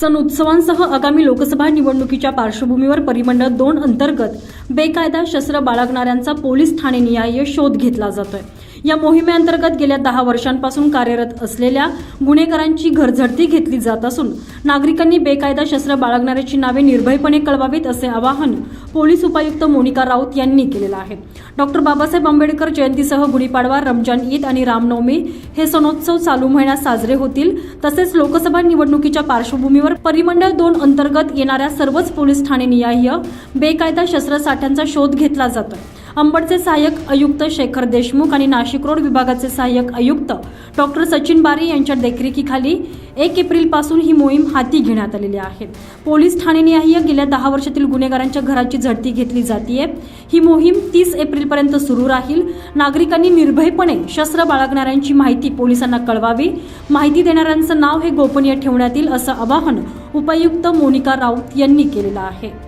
सण उत्सवांसह आगामी लोकसभा निवडणुकीच्या पार्श्वभूमीवर परिमंडळ दोन अंतर्गत बेकायदा शस्त्र बाळगणाऱ्यांचा पोलीस ठाणे निहाय शोध घेतला जातोय. या मोहिमेअंतर्गत गेल्या दहा वर्षांपासून कार्यरत असलेल्या गुन्हेगारांची घरझडती घेतली जात असून नागरिकांनी बेकायदा शस्त्र बाळगणाऱ्याची नावे निर्भयपणे कळवावीत असे आवाहन पोलीस उपायुक्त मोनिका राऊत यांनी केलेलं आहे. डॉक्टर बाबासाहेब आंबेडकर जयंतीसह गुढीपाडवा रमजान ईद आणि रामनवमी हे सणोत्सव चालू महिन्यात साजरे होतील. तसेच लोकसभा निवडणुकीच्या पार्श्वभूमीवर परिमंडळ दोन अंतर्गत येणाऱ्या सर्वच पोलीस ठाणे निहाय बेकायदा शस्त्रसाठ्यांचा शोध घेतला जातो अंबडचे सहाय्यक आयुक्त शेखर देशमुख आणि नाशिक रोड विभागाचे सहाय्यक आयुक्त डॉक्टर सचिन बारे यांच्या देखरेखीखाली एक एप्रिलपासून ही मोहीम हाती घेण्यात आलेली आहे. पोलीस ठाणे निहाय गेल्या दहा वर्षातील गुन्हेगारांच्या घराची झडती घेतली जातीये. ही मोहीम तीस एप्रिलपर्यंत सुरू राहील. नागरिकांनी निर्भयपणे शस्त्र बाळगणाऱ्यांची माहिती पोलिसांना कळवावी. माहिती देणाऱ्यांचं नाव हे गोपनीय ठेवण्यात येईल असं आवाहन उपायुक्त मोनिका राऊत यांनी केलेलं आहे.